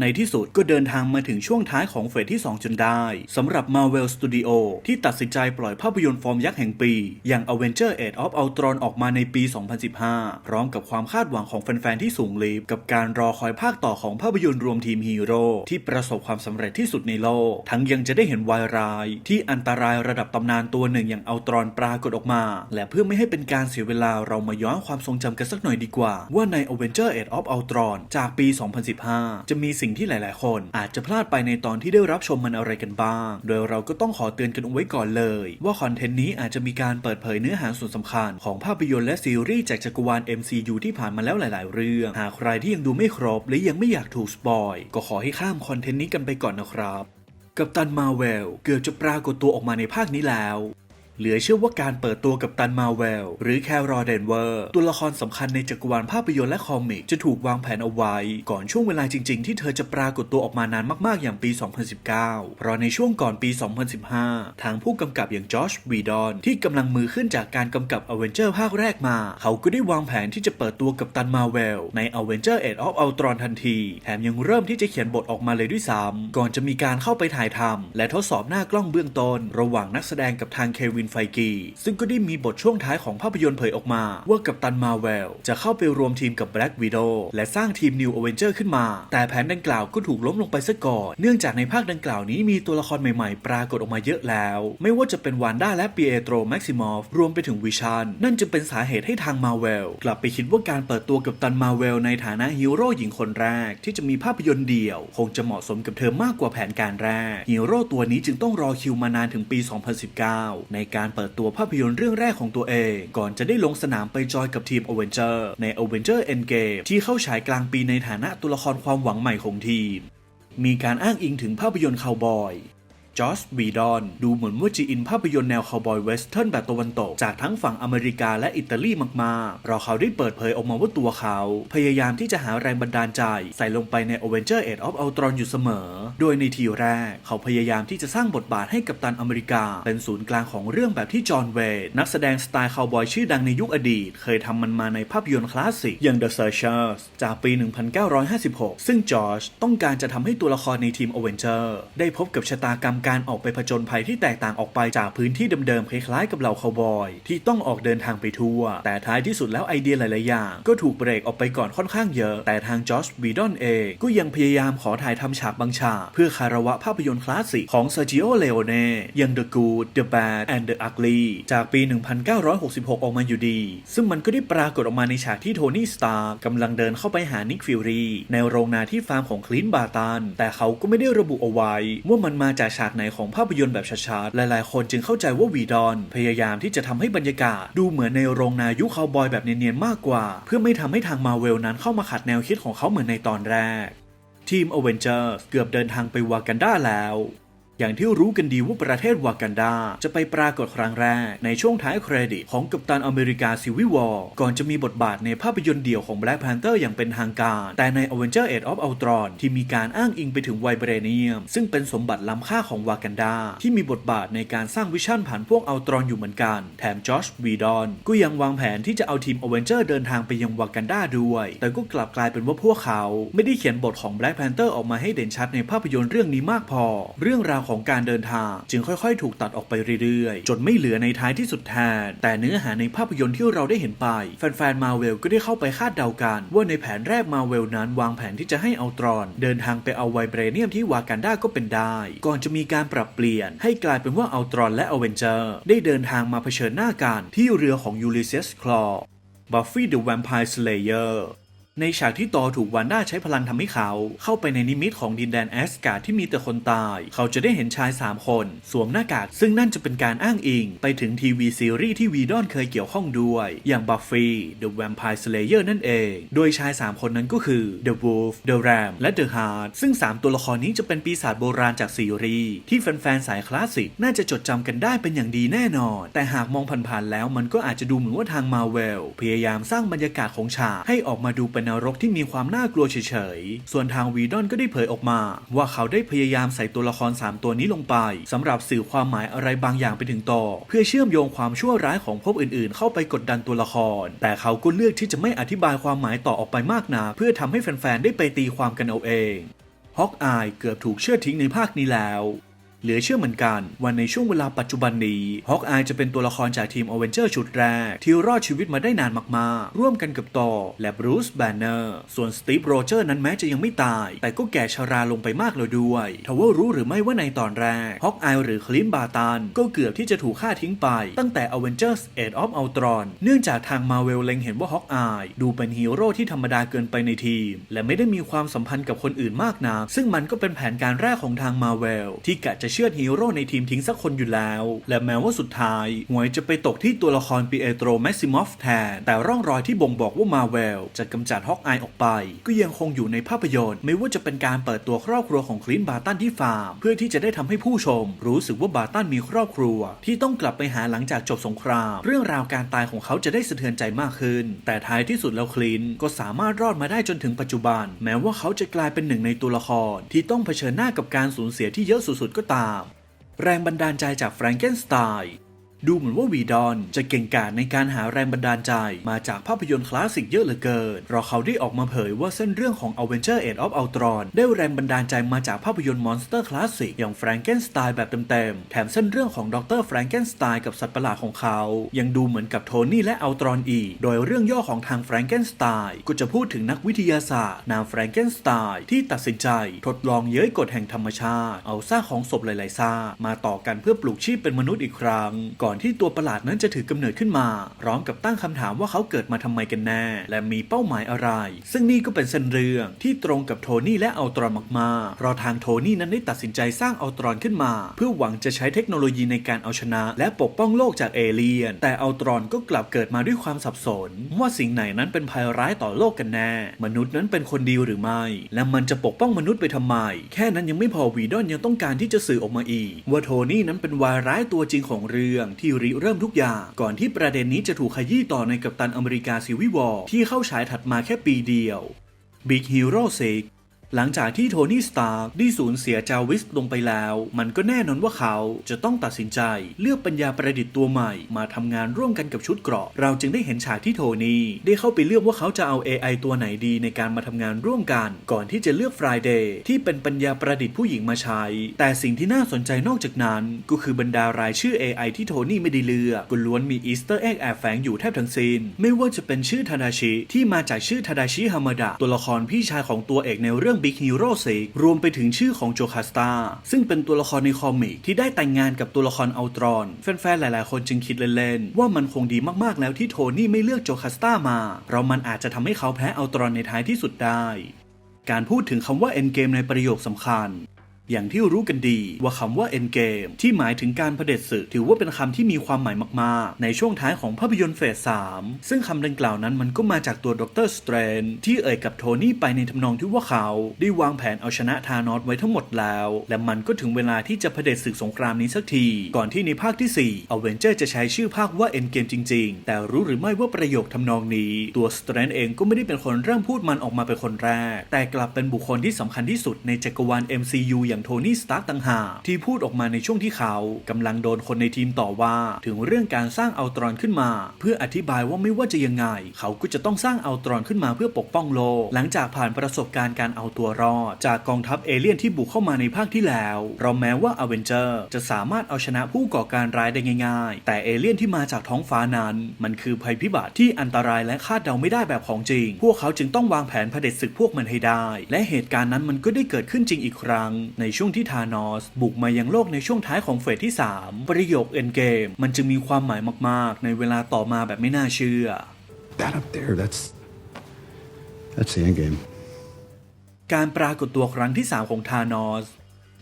ในที่สุดก็เดินทางมาถึงช่วงท้ายของเฟสที่ 2 จนได้สำหรับ Marvel Studio ที่ตัดสินใจปล่อยภาพยนตร์ฟอร์มยักษ์แห่งปี อย่าง Avenger Age of Ultron ออกมาในปี 2015 พร้อมกับความคาดหวังของแฟนๆ ที่สูงลีบกับการรอคอยภาคต่อของภาพยนตร์รวมทีมฮีโร่ที่ประสบความสำเร็จที่สุดในโลก ทั้งยังจะได้เห็นวายร้าย ที่อันตรายระดับตำนานตัวหนึ่งอย่างอัลตรอนปรากฏออกมา และเพื่อไม่ให้เป็นการเสียเวลาเรามาย้อนความทรงจำกันสักหน่อยดีกว่า ว่าใน Avenger Age of Ultron จากปี 2015 จะมีสิ่งที่หลาย ๆ คน อาจจะพลาดไปในตอนที่ได้รับชมมันอะไรกันบ้าง โดยเราก็ต้องขอเตือนกันเอาไว้ก่อนเลย ว่าคอนเทนต์นี้อาจจะมีการเปิดเผยเนื้อหาส่วนสำคัญของภาพยนตร์และซีรีส์จากจักรวาล MCU ที่ผ่านมาแล้วหลาย ๆ เรื่อง หากใครที่ยังดูไม่ครบ และยังไม่อยากถูกสปอย ก็ขอให้ข้ามคอนเทนต์นี้กันไปก่อนนะครับ กัปตันมาเวลเกือบจะปรากฏตัวออกมาในภาคนี้แล้ว เหลือเชื่อว่าการเปิดตัวกับตันมาเวล หรือแครอเดนเวอร์ ตัวละครสำคัญในจักรวาลภาพยนตร์และคอมิก จะถูกวางแผนเอาไว้ ก่อนช่วงเวลาจริง ๆ ที่เธอจะปรากฏตัวออกมานานมากๆ อย่างปี 2019 เพราะในช่วงก่อนปี 2015 ทางผู้กำกับอย่างจอชวีดอนที่กำลังมือขึ้นจากการกำกับอเวนเจอร์ภาคแรกมา เขาก็ได้วางแผนที่จะเปิดตัวกับตันมาเวล ใน Avenger Age of Ultron ทันที แถมยังเริ่มที่จะเขียนบทออกมาเลยด้วยซ้ำก่อนจะมีการเข้าไปถ่ายทำและทดสอบหน้ากล้องเบื้องต้น ระหว่างนักแสดงกับทางเควินไฟกี ซึ่งก็ได้มีบทช่วงท้ายของภาพยนตร์เผยออกมา ว่ากับตันมาเวลจะเข้าไปรวมทีมกับ Black Widow และสร้างทีม New Avenger ขึ้นมา แต่แผนดังกล่าวก็ถูกล้มลงไปซะก่อน เนื่องจากในภาคดังกล่าวนี้มีตัวละครใหม่ๆ ปรากฏออกมาเยอะแล้ว ไม่ว่าจะเป็นวานด้าและปีเอโตรแม็กซิมอฟรวมไปถึงวิชันนั่นจึงเป็นสาเหตุให้ทางมาเวลกลับไปคิดว่าการเปิดตัวกับตันมาเวลในฐานะฮีโร่หญิงคนแรก ที่จะมีภาพยนตร์เดี่ยว คงจะเหมาะสมกับเธอมากกว่าแผนการแรกฮีโร่ตัวนี้จึงต้องรอคิวมานานถึงปี 2019 ในการเปิดตัวภาพยนตร์เรื่องแรกของตัวเอง ก่อนจะได้ลงสนามไปจอยกับทีม a v e n g e r ใน a v e n g e r Endgame ที่เข้าฉายกลางปีในฐานะตัวละครความหวังใหม่ของทีม มีการอ้างอิงถึงภาพยนตร์คาวบอย จอร์จวีดอน ดูเหมือนว่าจีอินภาพยนตร์แนวคาวบอยเวสเทิร์นแบบตะวันตก จากทั้งฝั่งอเมริกาและอิตาลีมากๆ เพราะเขาได้เปิดเผยออกมาว่าตัวเขา พยายามที่จะหาแรงบันดาลใจใส่ลงไปใน Avenger Age of Ultron อยู่เสมอ โดยในทีแรก เขาพยายามที่จะสร้างบทบาทให้กับตันอเมริกา เป็นศูนย์กลางของเรื่องแบบที่จอห์นเวย์นักแสดงสไตล์คาวบอยชื่อดังในยุคอดีต เคยทำมันมาในภาพยนตร์คลาสสิกอย่าง The Searchers จากปี 1956 ซึ่งจอร์จต้องการจะทำให้ตัวละครในทีม Avenger ได้พบกับชะตากรรมการการออกไปผจญภัยที่แตกต่างออกไปจากพื้นที่เดิมๆคล้ายๆกับเหล่าคาวบอย ที่ต้องออกเดินทางไปทั่ว แต่ท้ายที่สุดแล้วไอเดียหลายๆอย่าง ก็ถูกเบรกออกไปก่อนค่อนข้างเยอะ แต่ทางจอร์จวีดอนเองก็ยังพยายามขอถ่ายทำฉากบางฉากเพื่อคารวะภาพยนตร์คลาสสิกของซอร์จิโอเลโอเน่อย่าง The Good The Bad and the Ugly จากปี 1966 ออกมาอยู่ดี ซึ่งมันก็ได้ปรากฏออกมาในฉากที่โทนี่สตาร์กำลังเดินเข้าไปหานิกฟิลรีในโรงนาที่ฟาร์มของคลินบาตันแต่เขาก็ไม่ได้ระบุเอาไว้ว่ามันมาจากฉากไหนของภาพยนตร์แบบชัดๆหลายๆ คนจึงเข้าใจว่าวีดอน พยายามที่จะทำให้บรรยากาศ ดูเหมือนในโรงนายุคคาวบอยแบบเนียนๆ มากกว่า เพื่อไม่ทำให้ทางมาเวลนั้นเข้ามาขัดแนวคิดของเขาเหมือนในตอนแรกทีม a v e n g e r s เกือบเดินทางไปวากันดาแล้ว อย่างที่รู้กันดีว่าประเทศวากันดา จะไปปรากฏครั้งแรก ในช่วงท้ายเครดิตของกัปตันอเมริกาซิวิวอร์ก่อนจะมีบทบาทในภาพยนตร์เดี่ยวของ Black Panther อย่างเป็นทางการ แต่ใน Avenger Age of Ultron ที่มีการอ้างอิงไปถึงไวเบรเนียม ซึ่งเป็นสมบัติล้ำค่าของวากันดา ที่มีบทบาทในการสร้างวิชั่นผ่านพวกอัลตรอนอยู่เหมือนกัน แถมจอชวีดอนก็ยังวางแผนที่จะเอาทีม Avenger เดินทางไปยังวากันดาด้วย แต่ก็กลับกลายเป็นว่าพวกเขา ไม่ได้เขียนบทของ Black Panther ออกมาให้เด่นชัดในภาพยนตร์เรื่องนี้มากพอ เรื่องราวของการเดินทาง จึงค่อยๆ ถูกตัดออกไปเรื่อยๆ จนไม่เหลือในท้ายที่สุดแทน แต่เนื้อหาในภาพยนตร์ที่เราได้เห็นไป แฟนๆมาเวลก็ได้เข้าไปคาดเดากัน ว่าในแผนแรกมาเวลนั้นวางแผนที่จะให้อัลตรอน เดินทางไปเอาไวเบรเนียมที่วากันดาก็เป็นได้ ก่อนจะมีการปรับเปลี่ยน ให้กลายเป็นว่าอัลตรอนและอเวนเจอร์ ได้เดินทางมาเผชิญหน้ากันที่เรือของยูริเซสคลอบัฟฟี่เดอะแวมไพร์สเลเยอร์ ในฉากที่ตอถูกวานด้าใช้พลังทำให้เขาเข้าไปในนิมิตของดินแดนแอสการ์ดที่มีแต่คนตาย เขาจะได้เห็นชาย 3 คน สวมหน้ากาก ซึ่งนั่นจะเป็นการอ้างอิง ไปถึงทีวีซีรีส์ที่วีดอนเคยเกี่ยวข้องด้วย อย่างบัฟฟี่เดอะแวมไพร์สเลเยอร์นั่นเอง โดยชาย 3 คนนั้นก็คือ The Wolf The Ram และ The Heart ซึ่ง 3 ตัวละครนี้จะเป็นปีศาจโบราณจากซีรีส์ที่แฟนๆสายคลาสสิกน่าจะจดจำกันได้เป็นอย่างดีแน่นอน แต่หากมองผ่านๆแล้วมันก็อาจจะดูเหมือนว่าทางมาเวลพยายามสร้างบรรยากาศของฉากให้ออกมาดูเป็นนรกที่มีความน่ากลัวเฉยๆ ส่วนทางวีดอนก็ได้เผยออกมา ว่าเขาได้พยายามใส่ตัวละคร 3 ตัวนี้ลงไปสำหรับสื่อความหมายอะไรบางอย่างไปถึงต่อ เพื่อเชื่อมโยงความชั่วร้ายของภพอื่นๆ เข้าไปกดดันตัวละคร แต่เขาก็เลือกที่จะไม่อธิบายความหมายต่อออกไปมากนักเพื่อทำให้แฟนๆได้ไปตีความกันเอาเองฮอกอายเกือบถูกเชื่อทิ้งในภาคนี้แล้ว เหลือเชื่อเหมือนกันว่าในช่วงเวลาปัจจุบันนี้ฮอกอายจะเป็นตัวละครจากทีมอเวนเจอร์ชุดแรก ที่รอดชีวิตมาได้นานมากๆ ร่วมกันกับตอและบรูซแบนเนอร์ส่วนสตีฟโรเจอร์นั้นแม้จะยังไม่ตาย แต่ก็แก่ชราลงไปมากแล้วด้วยทว่ารู้หรือไม่ว่าในตอนแรกฮอกอายหรือคลินบาตันก็เกือบที่จะถูกฆ่าทิ้งไป ตั้งแต่ Avengers Age of Ultron เนื่องจากทางมาเวลเล็งเห็นว่าฮอกอายดูเป็นฮีโร่ที่ธรรมดาเกินไปในทีม และไม่ได้มีความสัมพันธ์กับคนอื่นมากนักซึ่งมันก็เป็นแผนการแรกของทางมาเวลที่กะจะเชื่อฮีโร่ในทีมทิ้งสักคนอยู่แล้ว และแม้ว่าสุดท้ายหวยจะไปตกที่ตัวละครปีเอโตรแมซิมอฟแทน แต่ร่องรอยที่บ่งบอกว่ามาเวลจะกำจัดฮอกอายออกไป ก็ยังคงอยู่ในภาพยนตร์ไม่ว่าจะเป็นการเปิดตัวครอบครัวของคลินบาตันที่ฟาร์ม เพื่อที่จะได้ทำให้ผู้ชม รู้สึกว่าบาตันมีครอบครัว ที่ต้องกลับไปหาหลังจากจบสงคราม เรื่องราวการตายของเขาจะได้สะเทือนใจมากขึ้น แต่ท้ายที่สุดแล้วคลินก็สามารถรอดมาได้จนถึงปัจจุบัน แม้ว่าเขาจะกลายเป็นหนึ่งในตัวละคร ที่ต้องเผชิญหน้ากับการสูญเสียที่เยอะสุดๆก็ตามแรงบันดาลใจจากแฟรงเกนสไตน์ ดูเหมือนว่าวีดอนจะเก่งกาจในการหาแรงบันดาลใจมาจากภาพยนตร์คลาสสิกเยอะเหลือเกินเพราเขาได้ออกมาเผยว่าเส้นเรื่องของ Avenger Age of Ultron ได้แรงบันดาลใจมาจากภาพยนตร์มอนสเตอร์คลาสสิกอย่างแฟรงเกนสไตน์แบบเต็มๆ แถมเส้นเรื่องของดรแฟรงเกนสไตน์กับสัตว์ประหลาดของเขา ยังดูเหมือนกับโทนี่และอัลตรอนอีกโดยเรื่องย่อของทางแฟรงเกนสไตน์ก็จะพูดถึงนักวิทยาศาสตร์นามแฟรงเกนสไตน์ที่ตัดสินใจทดลองเย้ยกฎแห่งธรรมชาติ เอาซากของศพหลายๆซากมาต่อกันเพื่อปลูกชีพเป็นมนุษย์อีกครั้งก่อนอนที่ตัวประหลาดนั้นจะถือกำเนิดขึ้นมา พร้อมกับตั้งคำถามว่าเขาเกิดมาทำไมกันแน่ และมีเป้าหมายอะไร ซึ่งนี่ก็เป็นเส้นเรื่องที่ตรงกับโทนี่และอัลตรอนมากๆเพราะทางโทนี่นั้นได้ตัดสินใจสร้างอัลตรอนขึ้นมา เพื่อหวังจะใช้เทคโนโลยีในการเอาชนะ และปกป้องโลกจากเอเลี่ยน แต่อัลตรอนก็กลับเกิดมาด้วยความสับสน ว่าสิ่งไหนนั้นเป็นภัยร้ายต่อโลกกันแน่ มนุษย์นั้นเป็นคนดีหรือไม่ และมันจะปกป้องมนุษย์ไปทำไม แค่นั้นยังไม่พอวีดอนยังต้องการที่จะสื่อออกมาอีก ว่าโทนี่นั้นเป็นวายร้ายตัวจริงของเรื่องที่ริเริ่มทุกอย่าง ก่อนที่ประเด็นนี้จะถูกขยี้ต่อในกัปตันอเมริกาซีวิวอร์ที่เข้าฉายถัดมาแค่ปีเดียว Big Hero 6 หลังจากที่โทนี่สตาร์ได้สูญเสียจาวิสลงไปแล้ว มันก็แน่นอนว่าเขาจะต้องตัดสินใจ เลือกปัญญาประดิษฐ์ตัวใหม่ มาทำงานร่วมกันกับชุดเกราะ เราจึงได้เห็นฉากที่โทนี่ได้เข้าไปเลือกว่าเขาจะเอา AI ตัวไหนดีในการมาทำงานร่วมกัน ก่อนที่จะเลือก Friday ที่เป็นปัญญาประดิษฐ์ผู้หญิงมาใช้ แต่สิ่งที่น่าสนใจนอกจากนั้น ก็คือบรรดารายชื่อ AI ที่โทนี่ไม่ได้เลือกก็ล้วนมีอีสเตอร์เอ็กแอบแฝงอยู่แทบทั้งสิ้นไม่ว่าจะเป็นชื่อทาดาชิที่มาจากชื่อทาดาชิฮามาดะตัวละครพี่ชายของตัวเอกในเรื่อง Big Hero 6รวมไปถึงชื่อของโจคาสตาซึ่งเป็นตัวละครในคอมิกที่ได้แต่งงานกับตัวละครอัลตรอน แฟนๆ หลายๆ คนจึงคิดเล่นๆ ว่ามันคงดีมากๆ แล้วที่โทนี่ไม่เลือกโจคาสตามา เพราะมันอาจจะทำให้เขาแพ้อัลตรอนในท้ายที่สุดได้ การพูดถึงคำว่า end game ในประโยคสำคัญ อย่างที่รู้กันดีว่าคำว่า end game ที่หมายถึงการเผด็จศึก ถือว่าเป็นคำที่มีความหมายมากๆ ในช่วงท้ายของภาพยนตร์เฟส3ซึ่งคำดังกล่าวนั้นมันก็มาจากตัวดรสเตรนที่เอ่ยกับโทนี่ไปในทำนองที่ว่าเขาได้วางแผนเอาชนะธานอสไว้ทั้งหมดแล้ว และมันก็ถึงเวลาที่จะเผด็จศึกสงครามนี้สักที ก่อนที่ในภาคที่ 4 a v e n g e r จะใช้ชื่อภาคว่า end game จริง ๆ แต่รู้หรือไม่ว่าประโยคทำนองนี้ ตัวสเตรนเองก็ไม่ได้เป็นคนเริ่มพูดมันออกมาเป็นคนแรก แต่กลับเป็นบุคคลที่สำคัญที่สุดในจักรวาล MCU อย่างโทนี่สตาร์ต่างหากที่พูดออกมาในช่วงที่เขากำลังโดนคนในทีมต่อว่า ถึงเรื่องการสร้างอัลตรอนขึ้นมา เพื่ออธิบายว่าไม่ว่าจะยังไง เขาก็จะต้องสร้างอัลตรอนขึ้นมาเพื่อปกป้องโลก หลังจากผ่านประสบการณ์การเอาตัวรอด จากกองทัพเอเลี่ยนที่บุกเข้ามาในภาคที่แล้วเราแม้ว่าอเวนเจอร์จะสามารถเอาชนะผู้ก่อการร้ายได้ง่าย ๆ แต่เอเลี่ยนที่มาจากท้องฟ้านั้น มันคือภัยพิบัติที่อันตรายและคาดเดาไม่ได้แบบของจริง พวกเขาจึงต้องวางแผนเผด็จศึกพวกมันให้ได้ และเหตุการณ์นั้นมันก็ได้เกิดขึ้นจริงอีกครั้ง ในช่วงที่ธานอส บุกมายังโลกในช่วงท้ายของเฟสที่ 3 ประโยคเอ็นเกมมันจึงมีความหมายมาก ๆ ในเวลาต่อมาแบบไม่น่าเชื่อ That up there, that's. That's the end game. การปรากฏตัวครั้งที่ 3 ของธานอส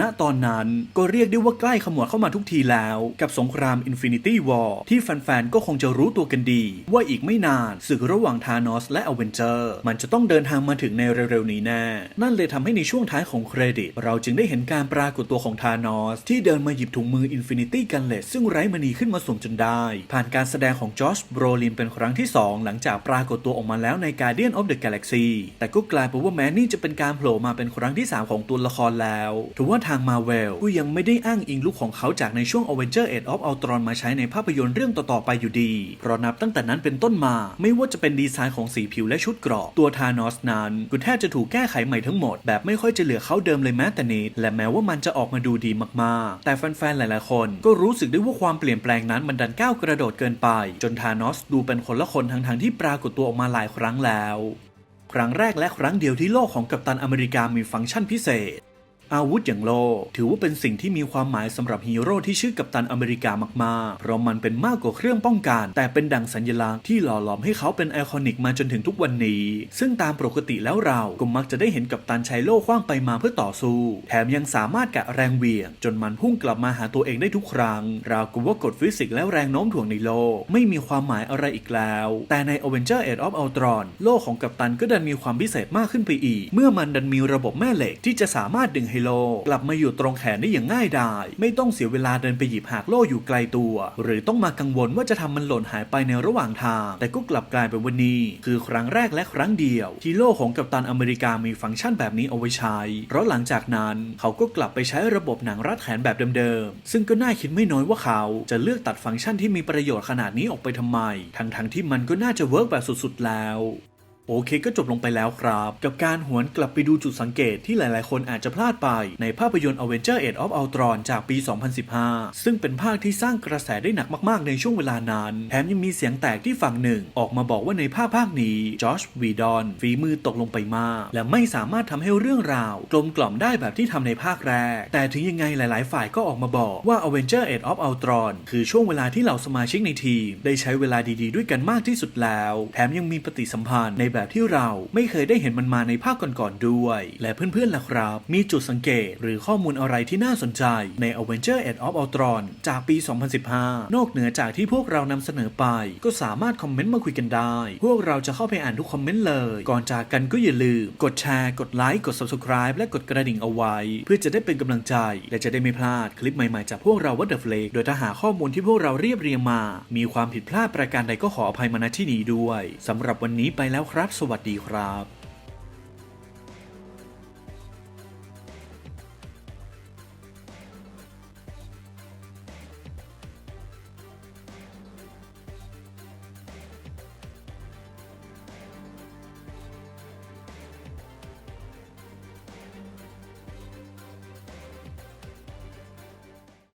ณตอนนั้นก็เรียกได้ว่าใกล้ขมวดเข้ามาทุกทีแล้ว กับสงคราม Infinity War ที่แฟนๆ ก็คงจะรู้ตัวกันดี ว่าอีกไม่นานศึกระหว่างธานอสและอเวนเจอร์ มันจะต้องเดินทางมาถึงในเร็วๆ นี้แน่ นั่นเลยทำให้ในช่วงท้ายของเครดิต เราจึงได้เห็นการปรากฏตัวของธานอส ที่เดินมาหยิบถุงมือ Infinity Gauntlet ซึ่งไร้มณีขึ้นมาสวมจนได้ ผ่านการแสดงของจอชโบรลินเป็นครั้งที่ 2 หลังจากปรากฏตัวออกมาแล้วใน Guardian of the Galaxy แต่ก็กลายเป็นว่าแม้นี่จะเป็นการโผล่มาเป็นครั้งที่ 3 ของตัวละครแล้วถือว่าทางมาเวลก็ยังไม่ได้อ้างอิงลุคของเขาจากในช่วง Avenger Age of Ultron มาใช้ในภาพยนตร์เรื่องต่อๆไปอยู่ดี เพราะนับตั้งแต่นั้นเป็นต้นมา ไม่ว่าจะเป็นดีไซน์ของสีผิวและชุดเกราะตัวธานอสนั้นก็แทบจะถูกแก้ไขใหม่ทั้งหมด แบบไม่ค่อยจะเหลือเขาเดิมเลยแม้แต่นิดและแม้ว่ามันจะออกมาดูดีมากๆ แต่แฟนๆหลายๆคน ก็รู้สึกได้ว่าความเปลี่ยนแปลงนั้นมันดันก้าวกระโดดเกินไป จนธานอสดูเป็นคนละคนทั้งๆที่ปรากฏตัวออกมาหลายครั้งแล้ว ครั้งแรกและครั้งเดียวที่โลกของกัปตันอเมริกามีฟังก์ชันพิเศษ อาวุธอย่างโลถือว่าเป็นสิ่งที่มีความหมายสำหรับฮีโร่ที่ชื่อกัปตันอเมริกามากๆ เพราะมันเป็นมากกว่าเครื่องป้องกัน แต่เป็นดั่งสัญลักษณ์ที่หล่อหลอมให้เขาเป็นไอคอนิกมาจนถึงทุกวันนี้ ซึ่งตามปกติแล้วเราก็มักจะได้เห็นกัปตันใช้โล่คว้างไปมาเพื่อต่อสู้ แถมยังสามารถกะแรงเวี่ยง จนมันพุ่งกลับมาหาตัวเองได้ทุกครั้ง ราวกับว่ากฎฟิสิกส์และแรงโน้มถ่วงในโลกไม่มีความหมายอะไรอีกแล้ว แต่ใน Avenger Age of Ultron โลกของกัปตันก็ดันมีความพิเศษมากขึ้นไปอีก เมื่อมันดันมีระบบแม่เหล็กที่จะสามารถดึงให้โล กลับมาอยู่ตรงแขนได้อย่างง่ายดาย ไม่ต้องเสียเวลาเดินไปหยิบหากโล่อยู่ไกลตัว หรือต้องมากังวลว่าจะทำมันหล่นหายไปในระหว่างทาง แต่ก็กลับกลายเป็นวันนี้ คือครั้งแรกและครั้งเดียว ที่โล่ของกัปตันอเมริกามีฟังก์ชันแบบนี้เอาไว้ใช้ เพราะหลังจากนั้นเขาก็กลับไปใช้ระบบหนังรัดแขนแบบเดิมๆ ซึ่งก็น่าคิดไม่น้อยว่าเขาจะเลือกตัดฟังก์ชันที่มีประโยชน์ขนาดนี้ออกไปทำไม ทั้งๆที่มันก็น่าจะเวิร์กแบบสุดๆแล้ว โอเคก็จบลงไปแล้วครับ กับการหวนกลับไปดูจุดสังเกตที่หลายๆ คนอาจจะพลาดไป ในภาพยนตร์ Avenger Age of Ultron จากปี 2015 ซึ่งเป็นภาคที่สร้างกระแสได้หนักมากๆ ในช่วงเวลานั้น แถมยังมีเสียงแตกที่ฝั่งหนึ่ง ออกมาบอกว่าในภาคภาคนี้จอชวีดอนฝีมือตกลงไปมาก และไม่สามารถทำให้เรื่องราวกลมกล่อมได้แบบที่ทำในภาคแรก แต่ถึงยังไงหลายๆ ฝ่ายก็ออกมาบอกว่า Avenger Age of Ultron คือช่วงเวลาที่เหล่าสมาชิกในทีม ได้ใช้เวลาดีๆ ด้วยกันมากที่สุดแล้ว แถมยังมีปฏิสัมพันธ์ในแบบที่เราไม่เคยได้เห็นมันมาในภาคก่อนๆด้วย และเพื่อนๆล่ะครับ มีจุดสังเกตหรือข้อมูลอะไรที่น่าสนใจใน Avenger Age of Ultron จากปี 2015 นอกเหนือจากที่พวกเรานำเสนอไป ก็สามารถคอมเมนต์มาคุยกันได้ พวกเราจะเข้าไปอ่านทุกคอมเมนต์เลย ก่อนจากกันก็อย่าลืม กดแชร์ กดไลค์ กด Subscribe และกดกระดิ่งเอาไว้ เพื่อจะได้เป็นกำลังใจ และจะได้ไม่พลาดคลิปใหม่ๆจากพวกเราวัดเดอะเฟลกโดยถ้าหาข้อมูลที่พวกเราเรียบเรียงมา มีความผิดพลาดประการใดก็ขออภัยมาณที่นี้ด้วยสำหรับวันนี้ไปแล้วครับครับ สวัสดีครับ